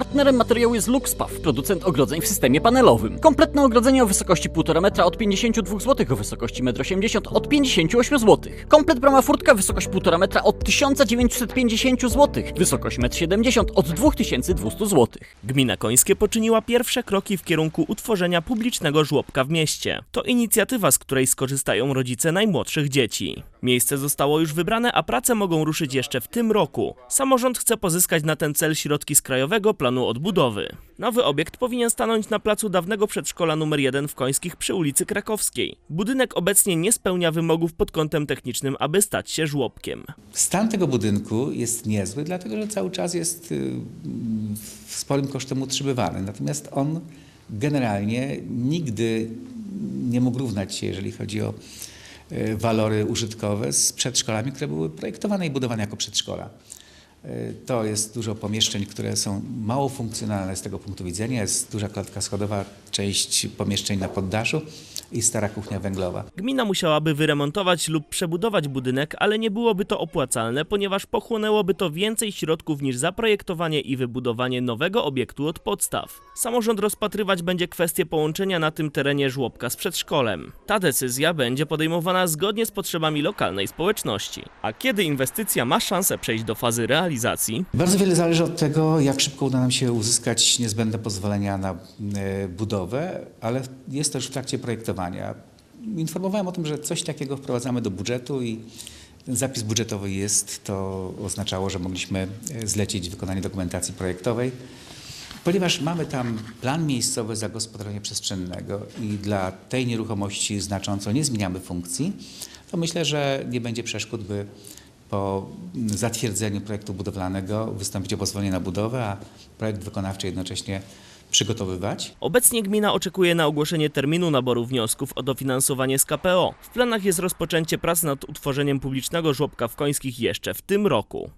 Partnerem materiału jest Luxpaw, producent ogrodzeń w systemie panelowym. Kompletne ogrodzenie o wysokości 1,5 metra od 52 zł, o wysokości 1,80 m od 58 zł. Komplet brama furtka, wysokość 1,5 metra od 1950 zł, wysokość 1,70 m od 2200 zł. Gmina Końskie poczyniła pierwsze kroki w kierunku utworzenia publicznego żłobka w mieście. To inicjatywa, z której skorzystają rodzice najmłodszych dzieci. Miejsce zostało już wybrane, a prace mogą ruszyć jeszcze w tym roku. Samorząd chce pozyskać na ten cel środki z Krajowego Planu Odbudowy. Nowy obiekt powinien stanąć na placu dawnego przedszkola nr 1 w Końskich przy ulicy Krakowskiej. Budynek obecnie nie spełnia wymogów pod kątem technicznym, aby stać się żłobkiem. Stan tego budynku jest niezły, dlatego że cały czas jest y, sporym kosztem utrzymywany. Natomiast on generalnie nigdy nie mógł równać się, jeżeli chodzi o walory użytkowe z przedszkolami, które były projektowane i budowane jako przedszkola. Y, To jest dużo pomieszczeń, które są mało funkcjonalne z tego punktu widzenia. Jest duża klatka schodowa, część pomieszczeń na poddaszu i stara kuchnia węglowa. Gmina musiałaby wyremontować lub przebudować budynek, ale nie byłoby to opłacalne, ponieważ pochłonęłoby to więcej środków niż zaprojektowanie i wybudowanie nowego obiektu od podstaw. Samorząd rozpatrywać będzie kwestię połączenia na tym terenie żłobka z przedszkolem. Ta decyzja będzie podejmowana zgodnie z potrzebami lokalnej społeczności. A kiedy inwestycja ma szansę przejść do fazy realizacji, Bardzo wiele zależy od tego, jak szybko uda nam się uzyskać niezbędne pozwolenia na e, budowę, ale jest już w trakcie projektowania. Informowałem o tym, że coś takiego wprowadzamy do budżetu i ten zapis budżetowy jest. To oznaczało, że mogliśmy e, zlecić wykonanie dokumentacji projektowej. Ponieważ mamy tam plan miejscowy zagospodarowania przestrzennego i dla tej nieruchomości znacząco nie zmieniamy funkcji, to myślę, że nie będzie przeszkód, by po zatwierdzeniu projektu budowlanego wystąpić o pozwolenie na budowę, a projekt wykonawczy jednocześnie przygotowywać. Obecnie gmina oczekuje na ogłoszenie terminu naboru wniosków o dofinansowanie z KPO. W planach jest rozpoczęcie prac nad utworzeniem publicznego żłobka w Końskich jeszcze w tym roku.